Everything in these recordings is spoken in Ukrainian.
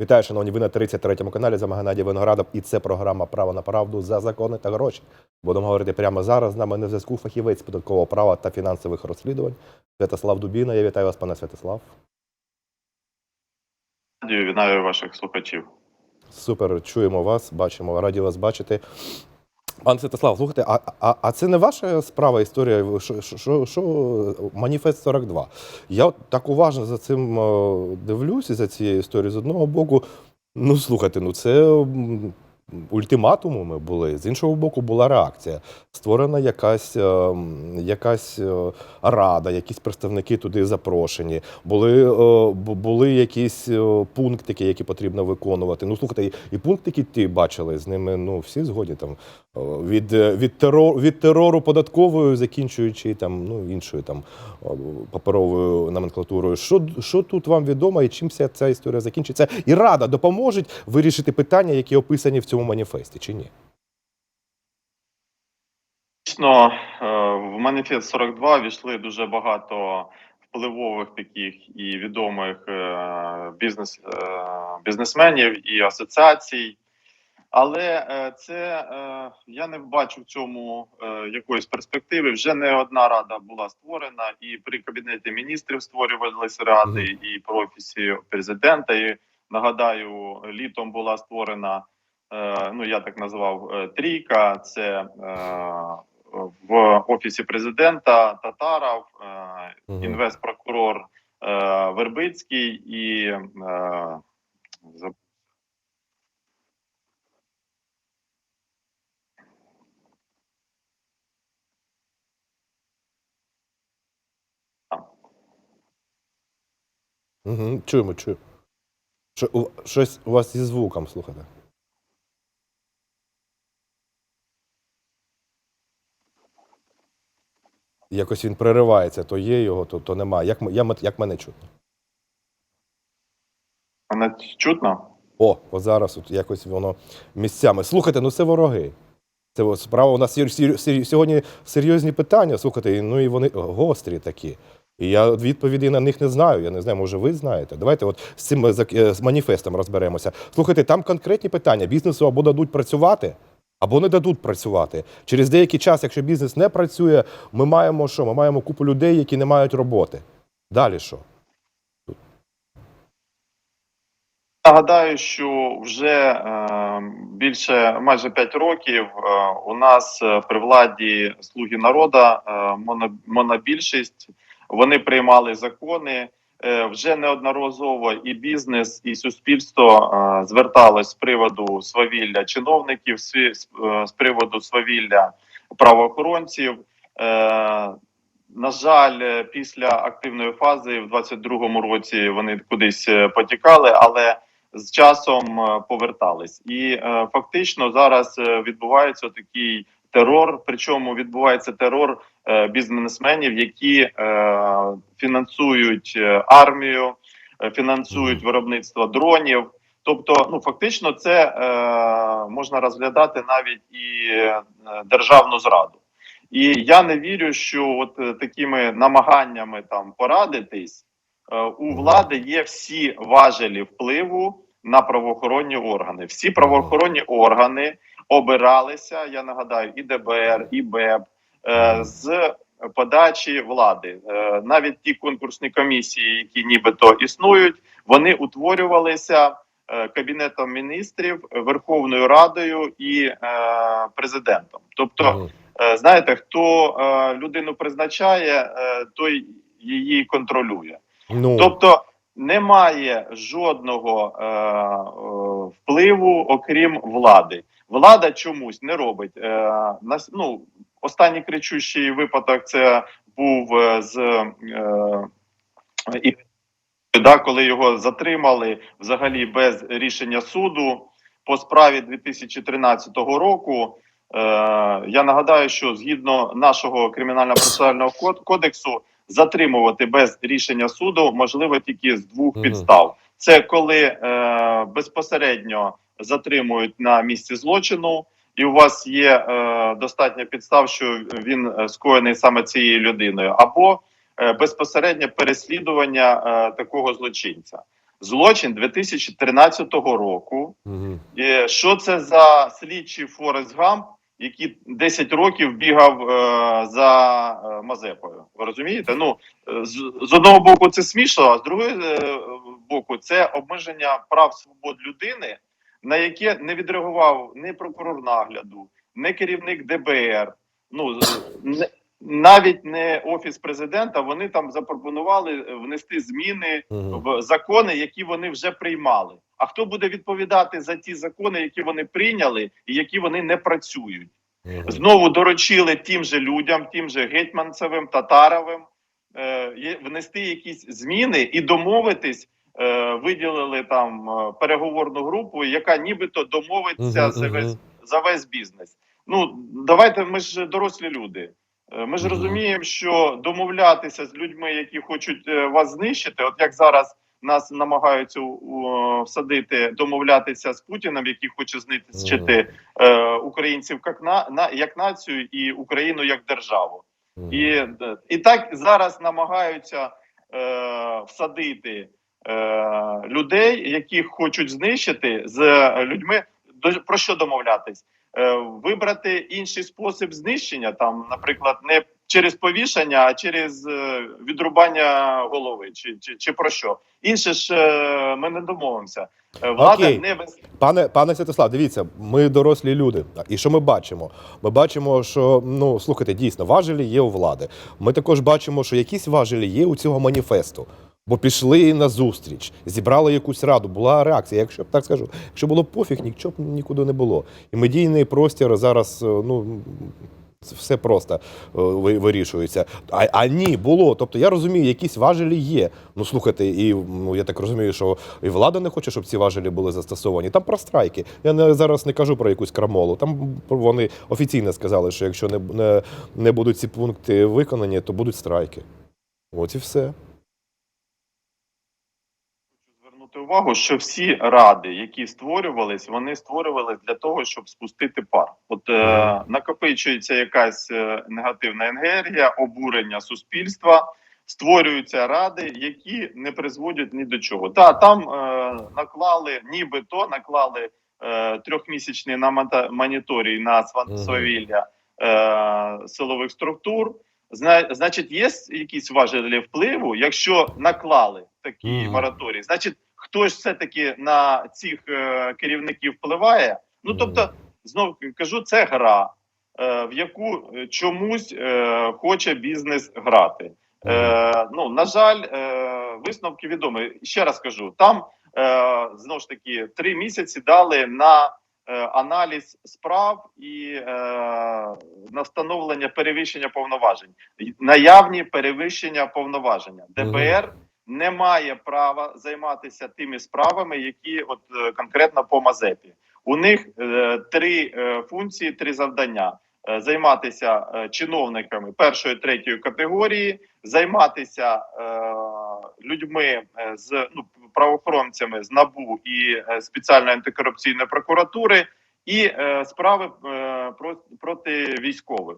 Вітаю, шановні, ви на 33-му каналі за Геннадій Виноградов. І це програма Право на правду за закони та гроші. Будемо говорити прямо зараз. З нами на зв'язку фахівець податкового права та фінансових розслідувань Святослав Дубіна. Я вітаю вас, пане Святослав. Вітаю ваших слухачів. Супер, чуємо вас, бачимо, раді вас бачити. Пане Святослав, слухайте, а, а, а це не ваша справа історія? Що, маніфест 42? Я так уважно за цим е, дивлюся, за цією історією. З одного боку, ну слухайте, ну це ультиматумами були. З іншого боку, була реакція. Створена якась, е, якась е, рада, якісь представники туди запрошені. Були, е, були якісь пунктики, які потрібно виконувати. Ну, слухайте, і, пунктики ті бачили, з ними ну, всі згодні там. Від, від, терору, від терору податковою, закінчуючи там, ну, іншою там паперовою номенклатурою. Що, що тут вам відомо і чим ця історія закінчиться? І рада допоможе вирішити питання, які описані в цьому маніфесті, чи ні? Дійсно, е, в маніфест 42 війшли дуже багато впливових таких і відомих е, бізнес, е, бізнесменів і асоціацій. Але це я не бачу в цьому якоїсь перспективи. Вже не одна рада була створена, і при кабінеті міністрів створювалися ради, і при офісі президента. І нагадаю, літом була створена. Е, Ну я так назвав е, трійка. Це е, в офісі президента Татаров, інвестпрокурор Вербицький і Угу, чуємо, чуємо. Що, у, щось у вас зі звуком, слухайте. Якось він переривається, то є його, то, то немає. Як, я, як мене чутно? мене чутно. О, от зараз от якось воно місцями. Слухайте, ну це вороги. Це от справа у нас сьогодні серйозні питання. Слухайте, ну і вони гострі такі. І я відповіді на них не знаю. Я не знаю, може, ви знаєте. Давайте от з цим е, е, з маніфестом розберемося. Слухайте, там конкретні питання. Бізнесу або дадуть працювати, або не дадуть працювати. Через деякий час, якщо бізнес не працює, ми маємо що? Ми маємо купу людей, які не мають роботи. Далі що? Нагадаю, що вже е, більше майже 5 років е, у нас е, при владі слуги народу моно, монобільшість. Вони приймали закони. Е, вже неодноразово і бізнес, і суспільство е, зверталось з приводу свавілля чиновників, з, е, приводу свавілля правоохоронців. На жаль, після активної фази в 22-му році вони кудись потікали, але з часом повертались. І фактично зараз відбувається такий терор. Причому відбувається терор е, бізнесменів, які е, фінансують е, армію, фінансують виробництво дронів. Тобто, ну фактично, це е, можна розглядати навіть і державну зраду. І я не вірю, що от такими намаганнями там порадитись е, у влади є всі важелі впливу на правоохоронні органи. Всі правоохоронні органи обиралися. Я нагадаю, і ДБР, і БЕБ е, з подачі влади. Е, навіть ті конкурсні комісії, які нібито існують, вони утворювалися е, кабінетом міністрів, Верховною Радою і е, президентом. Тобто. Е, знаєте, хто е, людину призначає, е, той її контролює. Ну, Тобто немає жодного е, е, впливу, окрім влади. Влада чомусь не робить. Е, нас, ну, останній кричущий випадок це був е, з е, да, коли його затримали взагалі без рішення суду по справі 2013 року. Е, я нагадаю, що згідно нашого кримінально-процесуального код- кодексу затримувати без рішення суду можливо тільки з двох підстав: це коли е, безпосередньо затримують на місці злочину, і у вас є е, достатньо підстав, що він е, скоєний саме цією людиною, або е, безпосереднє переслідування е, такого злочинця. злочин 2013 року. Мгм. Е, Що це за слідчий Форест Гамп, який 10 років бігав е, за е, Мазепою? Ви розумієте? Ну е, з, з одного боку це смішно, а з другого е, боку це обмеження прав свобод людини, на яке не відреагував ні прокурор нагляду, ні керівник ДБР. Ну не, навіть не офіс президента. Вони там запропонували внести зміни в закони, які вони вже приймали. А хто буде відповідати за ті закони, які вони прийняли, і які вони не працюють? Знову доручили тим же людям, тим же гетьманцевим, татаровим е, внести якісь зміни і домовитись. Е, виділили там е, переговорну групу, яка нібито домовиться за, весь, за весь бізнес. Ну давайте ми ж дорослі люди. Е, Ми ж розуміємо, що домовлятися з людьми, які хочуть е, вас знищити, от як зараз нас намагаються всадити, домовлятися з Путіним, який хоче знищити е, українців як на, на як націю і Україну як державу. І, і так зараз намагаються е, всадити е, людей, яких хочуть знищити з людьми. До про що домовлятись? Е, вибрати інший спосіб знищення, там, наприклад, не через повішання, а через е, відрубання голови, чи, чи, чи про що. Інше ж е, ми не домовимося. Влада Окей. не без Пане пане Святослав, дивіться, ми дорослі люди. І що ми бачимо? Ми бачимо, що ну слухайте, дійсно, важелі є у влади. Ми також бачимо, що якісь важелі є у цього маніфесту. Бо пішли на зустріч, зібрали якусь раду, була реакція. Якщо б так скажу, якщо було пофіг, нічого б нікуди не було. І медійний простір зараз е, ну. Все просто е, вирішується. А, а ні, було. Тобто я розумію, якісь важелі є. Ну слухайте, і ну я так розумію, що і влада не хоче, щоб ці важелі були застосовані. Там про страйки. Я не зараз не кажу про якусь крамолу. Там вони офіційно сказали, що якщо не, не, не будуть ці пункти виконані, то будуть страйки. От і все. Хочу звернути увагу, що всі ради, які створювались, вони створювались для того, щоб спустити пар. От е, накопичується якась е, негативна енергія, обурення суспільства. Створюються ради, які не призводять ні до чого. Та там е, наклали, нібито наклали е, трьохмісячний на моніторій на свавілля е, силових структур. Зна, значить, є якісь важелі впливу, якщо наклали такі мораторії, значить, хтось все-таки на цих е, керівників впливає. Ну тобто, знов кажу, це гра, е, в яку е, чомусь е, хоче бізнес грати. Е, ну на жаль, е, висновки відомі. Ще раз кажу, там е, знову ж таки три місяці дали на е, аналіз справ і е, на встановлення перевищення повноважень, наявні перевищення повноваження. ДБР не має права займатися тими справами, які от е, конкретно по Мазепі. У них е, три е, функції, три завдання: Е, займатися е, чиновниками першої третьої категорії, займатися е, людьми е, з ну правоохоронцями з набу і е, спеціальної антикорупційної прокуратури, і е, справи е, про, проти військових.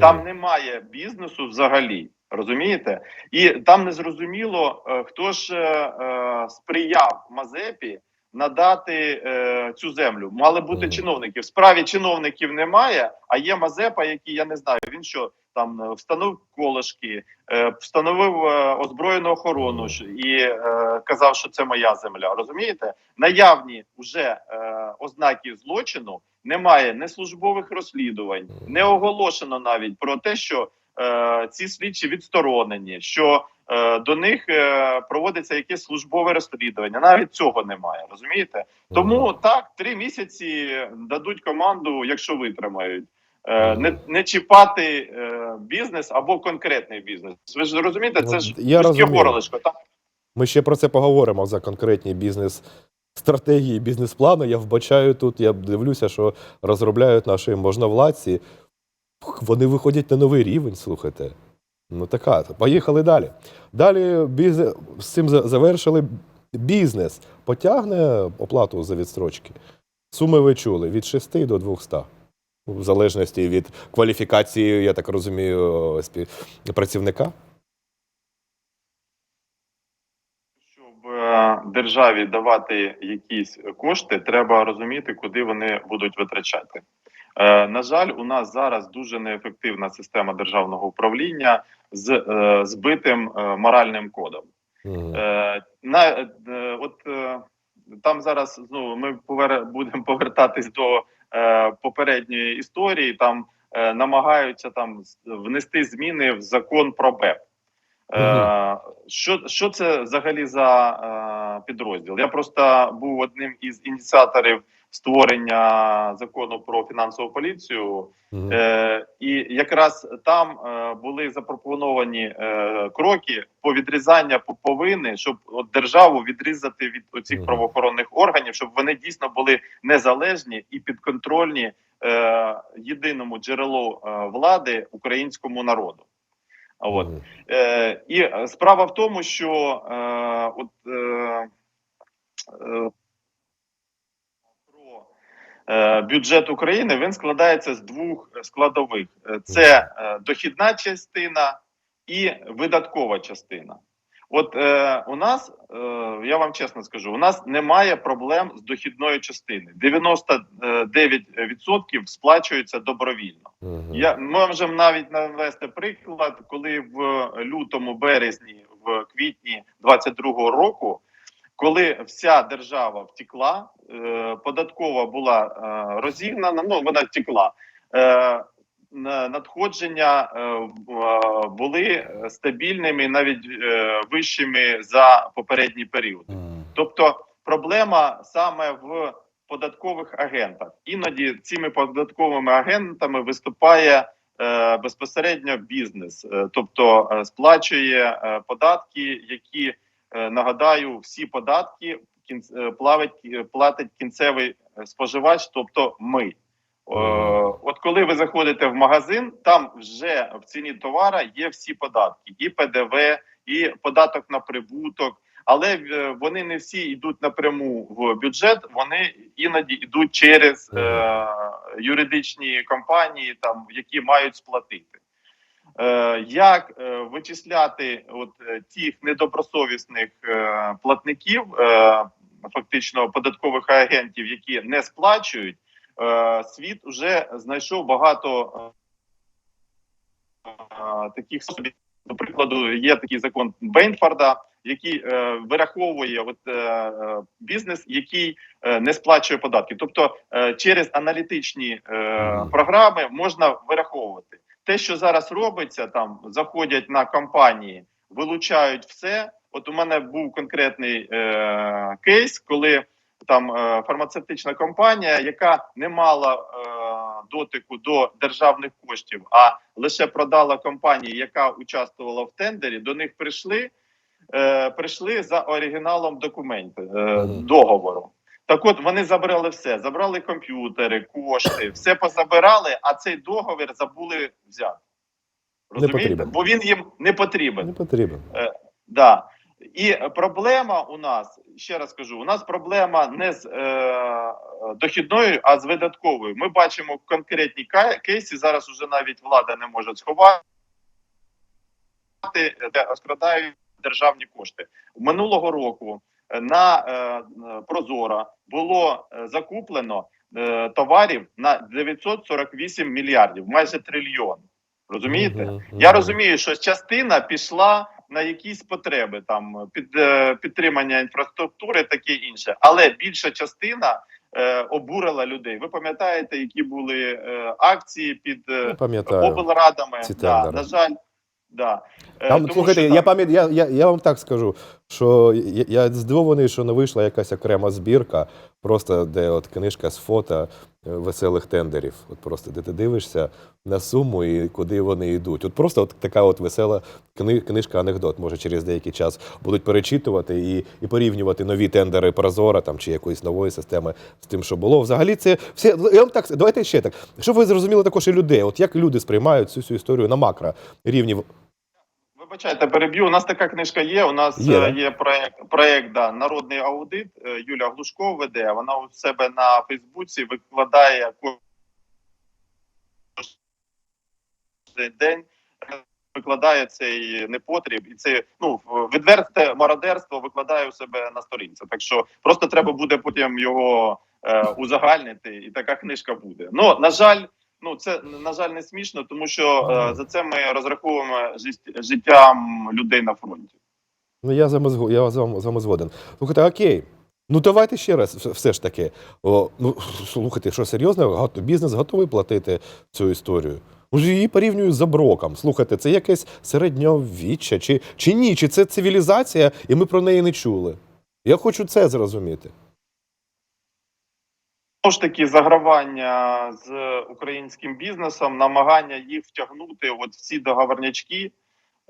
Там немає бізнесу взагалі, розумієте? І там не зрозуміло, е, хто ж е, е, сприяв Мазепі надати е, цю землю. Мали бути Мгм. чиновники. В справі чиновників немає, а є Мазепа, який я не знаю. Він що там е, встановив колишки, е, встановив е, озброєну охорону і е, казав, що це моя земля. Розумієте? Наявні вже е, ознаки злочину. Немає не службових розслідувань, не оголошено навіть про те, що ці слідчі відсторонені, що е, до них е, проводиться якесь службове розслідування. Навіть цього немає. Розумієте? Тому так три місяці дадуть команду, якщо витримають. Е, Не, не чіпати е, бізнес або конкретний бізнес. Ви ж розумієте, це ж Ну, Я розумію. горлишко. Там Ми ще про це поговоримо за конкретні бізнес. Стратегії, бізнес-плани я вбачаю тут. Я дивлюся, що розробляють наші можновладці. Вони виходять на новий рівень, слухайте. Ну така. Поїхали далі. Далі бізнес з цим завершили. Бізнес потягне оплату за відстрочки. Суми ви чули від 6 до 200. В залежності від кваліфікації, я так розумію, працівника. щоб е, державі давати якісь кошти, треба розуміти, куди вони будуть витрачати. Е, на жаль, у нас зараз дуже неефективна система державного управління з е, збитим е, моральним кодом. Е, на, от там зараз знову ми повер, будемо повертатись до е, попередньої історії. Там е, намагаються там внести зміни в закон про БЕП. Е, що, що це взагалі за е, підрозділ? Я просто був одним із ініціаторів створення закону про фінансову поліцію. Мгм. Е, і якраз там е, були запропоновані е, кроки по відрізання повинни, щоб от державу відрізати від оцих Мгм. правоохоронних органів, щоб вони дійсно були незалежні і підконтрольні е, єдиному джерелу е, влади українському народу. От. Мгм. Е, і справа в тому, що е, от, е, е, бюджет України він складається з двох складових: Е, це е, дохідна частина і видаткова частина. От е, у нас, е, я вам чесно скажу, у нас немає проблем з дохідною частиною. 99% сплачується добровільно. Мгм. Я ми можемо навіть навести приклад, коли в лютому, березні, в квітні 22-го року, коли вся держава втекла, е, податкова була е, розігнана, ну вона втекла. Е, на- надходження були стабільними, навіть вищими за попередній період. Тобто проблема саме в податкових агентах. Іноді цими податковими агентами виступає безпосередньо бізнес, тобто сплачує податки, які нагадаю, всі податки е, плавить, платить кінцевий е, споживач, тобто ми. Е, От коли ви заходите в магазин, там вже в ціні товара є всі податки: і ПДВ, і податок на прибуток. Але е, вони не всі йдуть напряму в бюджет, вони іноді йдуть через е, юридичні компанії, там які мають сплатити. Е, як е, вичисляти от е, тих недобросовісних платників, фактично податкових агентів, які не сплачують, світ вже знайшов багато таких способів. До прикладу, є такий закон Бейнфорда, який е, вираховує от, е, бізнес, який е, не сплачує податки. Тобто е, через аналітичні е, програми можна вираховувати те, що зараз робиться, там заходять на компанії, вилучають все. От у мене був конкретний е, кейс, коли там е, фармацевтична компанія, яка не мала е, дотику до державних коштів, а лише продала компанії, яка участвувала в тендері. До них прийшли, е, прийшли за оригіналом документів е, договору. Так от вони забрали все, забрали комп'ютери, кошти, все позабирали, а цей договір забули взяти. Розумієте? Бо він їм не потрібен. Не потрібен. Да. І проблема у нас, ще раз кажу, у нас проблема не з е, дохідною, а з видатковою. Ми бачимо конкретні ка- кейси. Зараз уже навіть влада не може сховати, де розкрадають державні кошти. Минулого року на е, Прозора було е, закуплено е, товарів на 948 мільярдів, майже трильйон. Розумієте? Я розумію, що частина пішла на якісь потреби, там під підтримання інфраструктури, таке інше, але більша частина обурила людей. Ви пам'ятаєте, які були е, акції під пам'ятаю. облрадами? Да, на жаль, да. Там, тому слухайте, що я там- пам'ятаю, я, я, я вам так скажу, що я, здивований, що не вийшла якась окрема збірка, просто де от книжка з фото е, веселих тендерів. От просто де ти дивишся на суму і куди вони йдуть. От просто от така от весела книжка анекдот. Може, через деякий час будуть перечитувати і, і порівнювати нові тендери Прозора там чи якоїсь нової системи з тим, що було. Взагалі, це все. Я вам так давайте ще так. Щоб ви зрозуміли також і людей. От як люди сприймають цю всю історію на макро рівні. Вибачайте, переб'ю. У нас така книжка є. У нас Є, є, проект, проект да, Народний аудит. Е, Юля Глушко веде. Вона у себе на Фейсбуці викладає кожен день викладає цей непотріб, і це ну відверте мародерство викладає у себе на сторінці. Так що просто треба буде потім його е, узагальнити, і така книжка буде. Ну на жаль. Ну, це на жаль не смішно, тому що е, за це ми розраховуємо життям людей на фронті. Ну, я з вами, я з вами, згоден. Слухайте, окей. Ну давайте ще раз, все- ж таки. О, ну, слухайте, що серйозно, бізнес готовий платити цю історію. Може, її порівнюють з оброком. Слухайте, це якесь середньовіччя, чи, чи ні? Чи це цивілізація, і ми про неї не чули? Я хочу це зрозуміти. Знову ж таки загравання з українським бізнесом, намагання їх втягнути от в ці договорнячки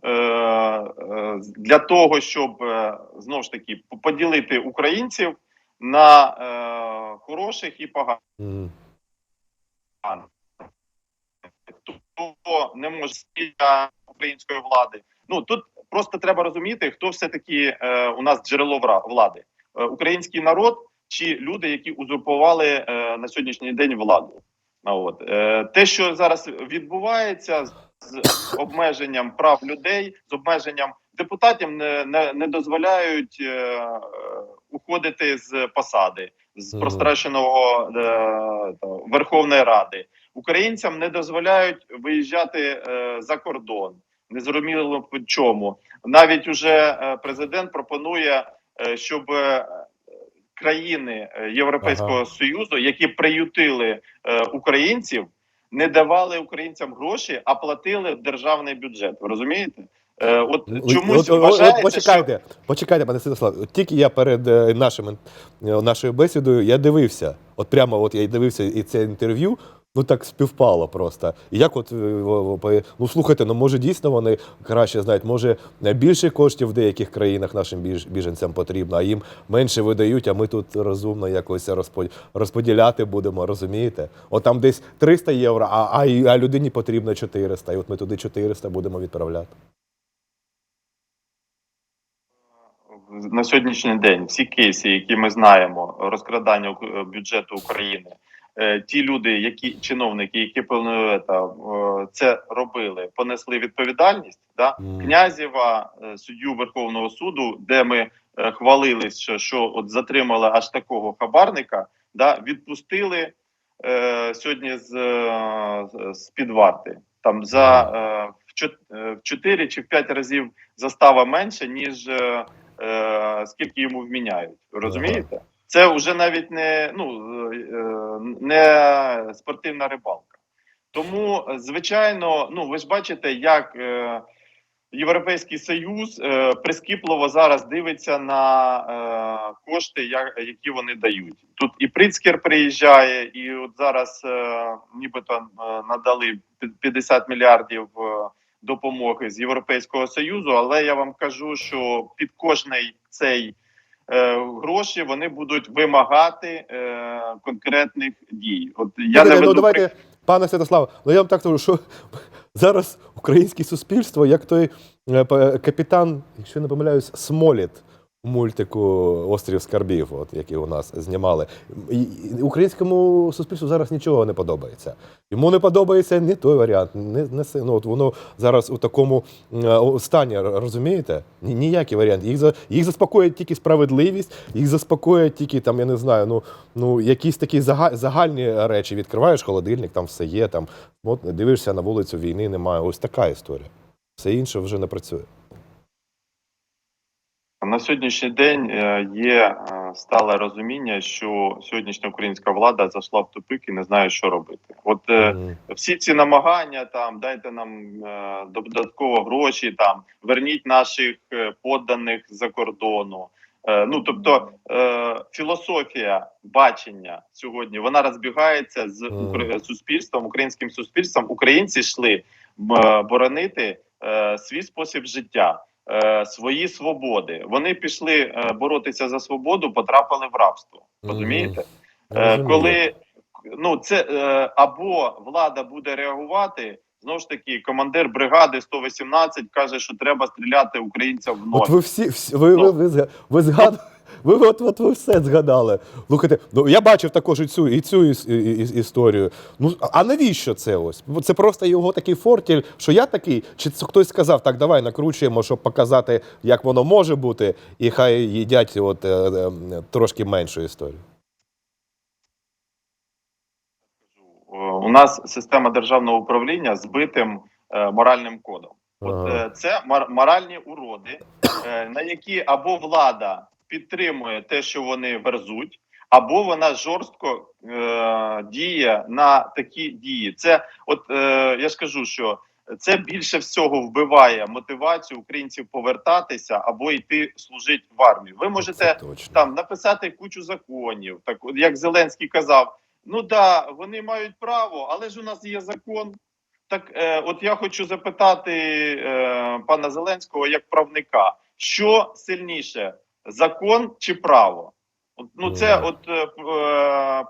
е, е, для того, щоб е, знову ж таки поділити українців на хороших і поганих. Мгм. Хто не може української влади. Ну тут просто треба розуміти, хто все таки у нас джерело влади: український народ чи люди, які узурпували е, на сьогоднішній день владу. От е, те, що зараз відбувається з обмеженням прав людей, з обмеженням депутатів, не, не, не дозволяють е, уходити з посади з е, та, Верховної Ради. Українцям не дозволяють виїжджати е, за кордон. Незрозуміло по чому. Навіть уже президент пропонує, е, щоб країни е, Європейського Ага. союзу, які приютили е, українців, не давали українцям гроші, а платили в державний бюджет. Ви розумієте? Е, от чомусь от- от- вважається, от почекайте, почекайте, пане Святослав. От Тільки я перед е, нашим, е, нашою бесідою я дивився. От прямо от я дивився і це інтерв'ю. Ну так співпало просто. І як от е, ну слухайте, ну може дійсно вони краще знають, може е, більше коштів в деяких країнах нашим біженцям потрібно, а їм менше видають, а ми тут розумно якось розподіляти будемо, розумієте? От там десь 300 євро, а, а, а людині потрібно 400, і от ми туди 400 будемо відправляти. на сьогоднішній день всі кейси, які ми знаємо, розкрадання бюджету України, ті люди, які чиновники, які планують е, це робили, понесли відповідальність. Да? Князєва, е, суддю Верховного суду, де ми е, хвалились, що, що от затримали аж такого хабарника, да? відпустили е, сьогодні з, е, з під варти. Там за е, в чот- е, в 4 чи в 5 разів застава менше, ніж е, е, скільки йому вміняють. Розумієте? Це вже навіть не, ну, е, не спортивна рибалка. Тому, звичайно, ну ви ж бачите, як е, Європейський Союз е, прискіпливо зараз дивиться на кошти, які вони дають. Тут і Прицкер приїжджає, і от зараз нібито надали пі- 50 мільярдів допомоги з Європейського Союзу. Але я вам кажу, що під кожний цей гроші вони будуть вимагати е, конкретних дій. От я не, не ну веду давайте, пане Святослав, ну я вам так скажу, що зараз українське суспільство, як той е, капітан, якщо не помиляюсь, Смоліт мультику Острів Скарбів, от який у нас знімали. І- Українському суспільству зараз нічого не подобається. Йому не подобається ні той варіант, не, не ну, от воно зараз у такому е, стані, розумієте? Ні, ніякий варіант. Їх, за, їх заспокоїть тільки справедливість, їх заспокоїть тільки там, я не знаю, ну, ну якісь такі загальні речі. Відкриваєш холодильник, там все є, там от, дивишся на вулицю, війни немає. Ось така історія. Все інше вже не працює. На сьогоднішній день е, є е, стале розуміння, що сьогоднішня українська влада зайшла в тупик і не знає, що робити. От е, всі ці намагання, там дайте нам додатково гроші, там верніть наших подданих за кордону. Ну тобто філософія бачення сьогодні вона розбігається з суспільством, українським суспільством. Українці йшли боронити свій спосіб життя свої свободи. Вони пішли е, боротися за свободу, потрапили в рабство. Розумієте? Е, коли ну це е, або влада буде реагувати. Знову ж таки, командир бригади 118 каже, що треба стріляти українцям в ноги. От ви всі, всі ви, ви, ви, зга- ви, згад, ви от, от ви все згадали. Слухайте, ну я бачив також і цю, і цю іс- і- і- історію. Ну а навіщо це ось? Це просто його такий фортіль, що я такий, чи це хтось сказав, так давай накручуємо, щоб показати, як воно може бути, і хай їдять от, е, е, трошки меншу історію. Е, У нас система державного управління з битим е, моральним кодом. От Ага. е, це мор- моральні уроди, е, на які або влада підтримує те, що вони верзуть, або вона жорстко е, діє на такі дії. Це, от е, я ж кажу, що це більше всього вбиває мотивацію українців повертатися або йти служити в армію. Ви можете там написати кучу законів, так як Зеленський казав. Ну да, вони мають право, але ж у нас є закон. Так, е, от я хочу запитати е, пана Зеленського як правника, що сильніше, закон чи право? Ну, це от е, е,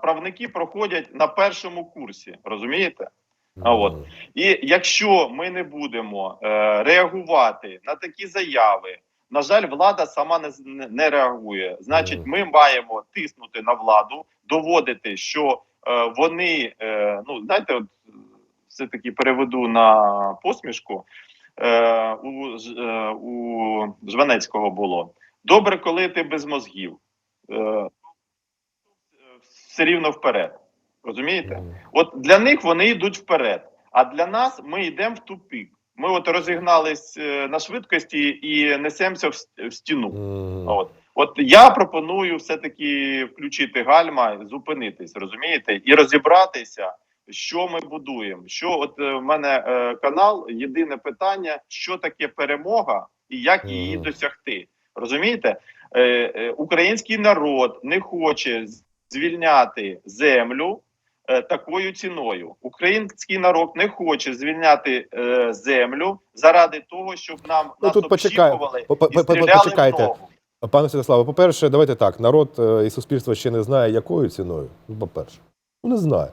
правники проходять на першому курсі, розумієте? А от. І якщо ми не будемо е, реагувати на такі заяви, на жаль, влада сама не, не, реагує. Значить, ми маємо тиснути на владу, доводити, що е, вони, е, ну знаєте, от все таки переведу на посмішку. Е, у, е, у Жванецького було добре, коли ти без мозгів. Е, все рівно вперед. Розумієте? От для них вони йдуть вперед, а для нас ми йдемо в тупик. Ми от розігнались е, на швидкості і несемося в, стіну. От, от я пропоную все-таки включити гальма, зупинитись, розумієте, і розібратися, що ми будуємо. Що от е, в мене е, канал, єдине питання, що таке перемога і як її досягти. Розумієте, е, е, український народ не хоче звільняти землю е, такою ціною. Український народ не хоче звільняти землю заради того, щоб нам Ну, нас тут по- по- стріляли почекайте. Пане Святославе, по-перше, давайте так. Народ і суспільство ще не знає, якою ціною. Ну, по-перше, ну не знає.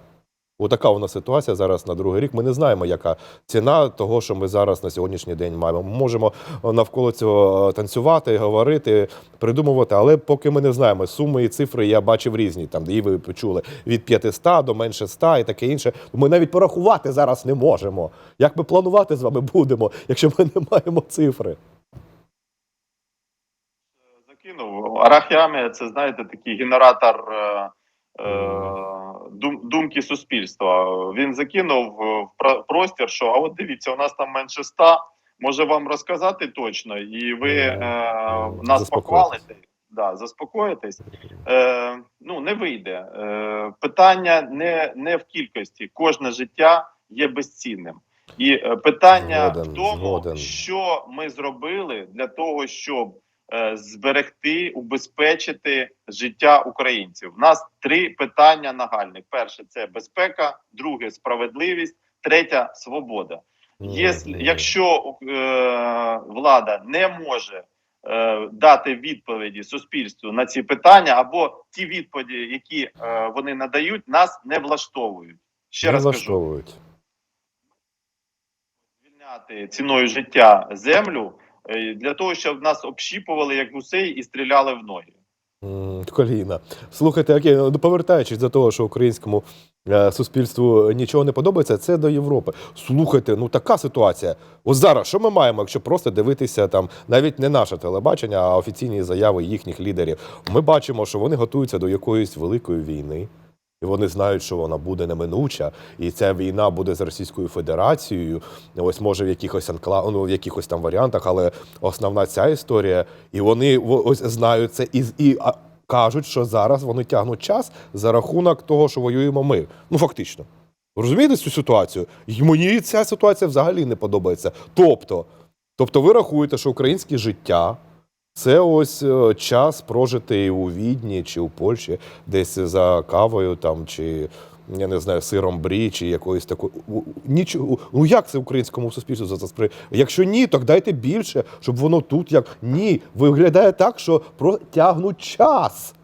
Отака у нас ситуація зараз на другий рік. Ми не знаємо, яка ціна того, що ми зараз на сьогоднішній день маємо. Ми можемо е, навколо цього е, танцювати, говорити, придумувати, але поки ми не знаємо суми і цифри, я бачив різні. Там і ви почули від 500 до менше 100 і таке інше. Ми навіть порахувати зараз не можемо. Як ми планувати з вами будемо, якщо ми не маємо цифри? закинув. Арахіамія це знаєте такий генератор е, думки суспільства. Він закинув е, в про- простір, що а от дивіться, у нас там менше ста. Може вам розказати точно, і ви е, нас Заспокоїтесь. похвалите. Да, заспокоїтесь. Е, ну не вийде. Е, питання не, не в кількості. Кожне життя є безцінним. І е, питання Згоден, в тому, згоден. що ми зробили для того, щоб е, зберегти, убезпечити життя українців. У нас три питання нагальних: перше це безпека, друге справедливість, третя свобода. Якщо е, влада не може е, дати відповіді суспільству на ці питання, або ті відповіді, які е, вони надають, нас не влаштовують. Ще Не раз кажу, влаштовують. звільняти ціною життя землю е, для того, щоб нас общіпували як гусей і стріляли в ноги. Коліна. Слухайте, окей, ну, повертаючись до того, що українському е, суспільству нічого не подобається, це до Європи. Слухайте, ну така ситуація. Ось зараз, що ми маємо, якщо просто дивитися там навіть не наше телебачення, а офіційні заяви їхніх лідерів. Ми бачимо, що вони готуються до якоїсь великої війни. І вони знають, що вона буде неминуча, і ця війна буде з Російською Федерацією. Ось може в якихось анкла... ну, в якихось там варіантах, але основна ця історія. І вони во- ось знають це і, і кажуть, що зараз вони тягнуть час за рахунок того, що воюємо ми. Ну фактично. Розумієте цю ситуацію? І мені ця ситуація взагалі не подобається. Тобто, тобто, ви рахуєте, що українське життя це ось е, час прожитий у Відні чи у Польщі, десь за кавою там, чи я не знаю, сиром брі, чи. У- у- Нічого. Ну як це українському суспільству за це спри? Якщо ні, то дайте більше, щоб воно тут як ні. Виглядає так, що протягнуть час.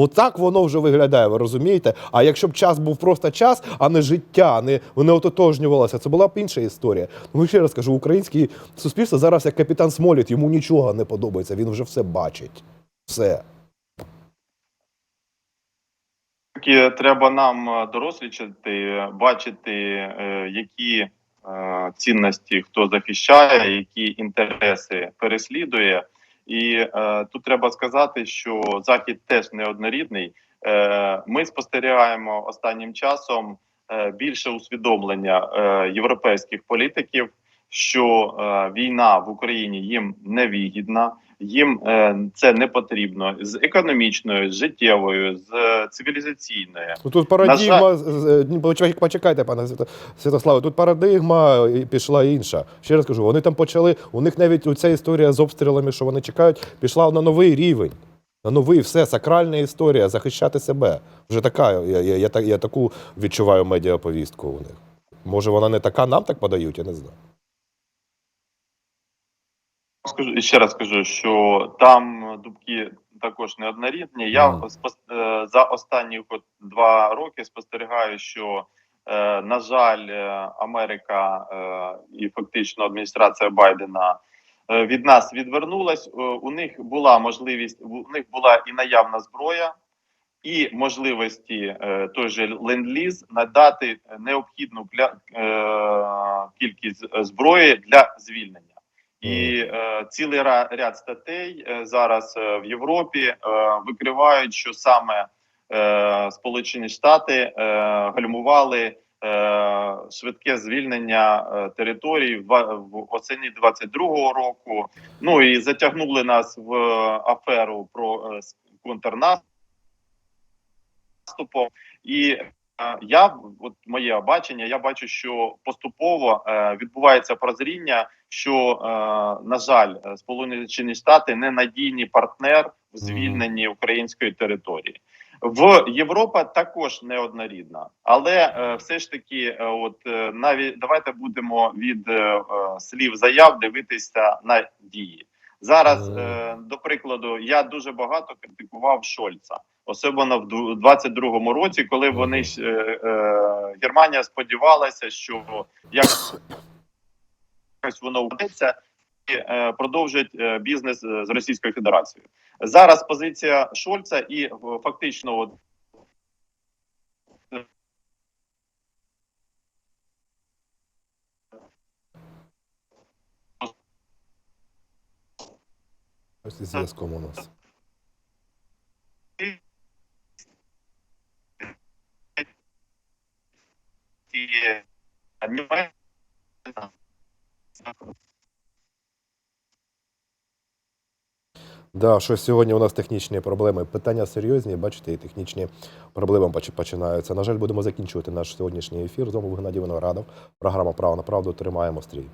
Отак воно вже виглядає, ви розумієте? А якщо б час був просто час, а не життя, не не ототожнювалося, це була б інша історія. Ну ще раз кажу, українське суспільство зараз як капітан Смоліт, йому нічого не подобається, він вже все бачить. Все. таки треба нам е, дорослічати, бачити, е, які е, цінності хто захищає, які інтереси переслідує. І е, тут треба сказати, що захід теж неоднорідний. Е, ми спостерігаємо останнім часом е, більше усвідомлення е, європейських політиків, що е, війна в Україні їм невигідна, їм е, це не потрібно з економічною, з життєвою, з е, цивілізаційною. Ну, тут парадигма, з- з- ні, почекайте, пане Свято- Святославе, тут парадигма пішла інша. Ще раз кажу, вони там почали, у них навіть у ця історія з обстрілами, що вони чекають, пішла на новий рівень. На новий, все, сакральна історія, захищати себе. Вже така, я, я, я, я таку відчуваю медіаповістку у них. Може, вона не така, нам так подають, я не знаю. Скажу ще раз скажу, що там дубки також неоднорідні. Я Мгм. спос- е, за останні два роки спостерігаю, що е, на жаль, е, Америка і фактично адміністрація Байдена від нас відвернулась. У них була можливість, у них була і наявна зброя. І можливості той же ленд-ліз надати необхідну кількість зброї для звільнення. І е, цілий ряд статей е, зараз е, в Європі е, викривають, що саме е, Сполучені Штати е, гальмували е, швидке звільнення е, територій в, в осені 22-го року. Ну і затягнули нас в аферу про е, с- контрнаступ. І я, от моє бачення, я бачу, що поступово е, відбувається прозріння, що е, на жаль, е, Сполучені Штати ненадійний партнер в звільненні української території. В Європа також неоднорідна, але е, все ж таки, е, от е, навіть давайте будемо від е, е, слів заяв дивитися на дії. Зараз, е, до прикладу, я дуже багато критикував Шольца, особливо в ду- 22-му році, коли вони е, е, Германія сподівалася, що якось воно вдасться і е, продовжить е, бізнес е, з Російською Федерацією. Зараз позиція Шольца і фактично от Ось зв'язком у нас. Да, що сьогодні у нас технічні проблеми. Питання серйозні, бачите, і технічні проблеми починаються. На жаль, будемо закінчувати наш сьогоднішній ефір. З вами Геннадій Виноградов. Програма Право на правду. Тримаємо стрій.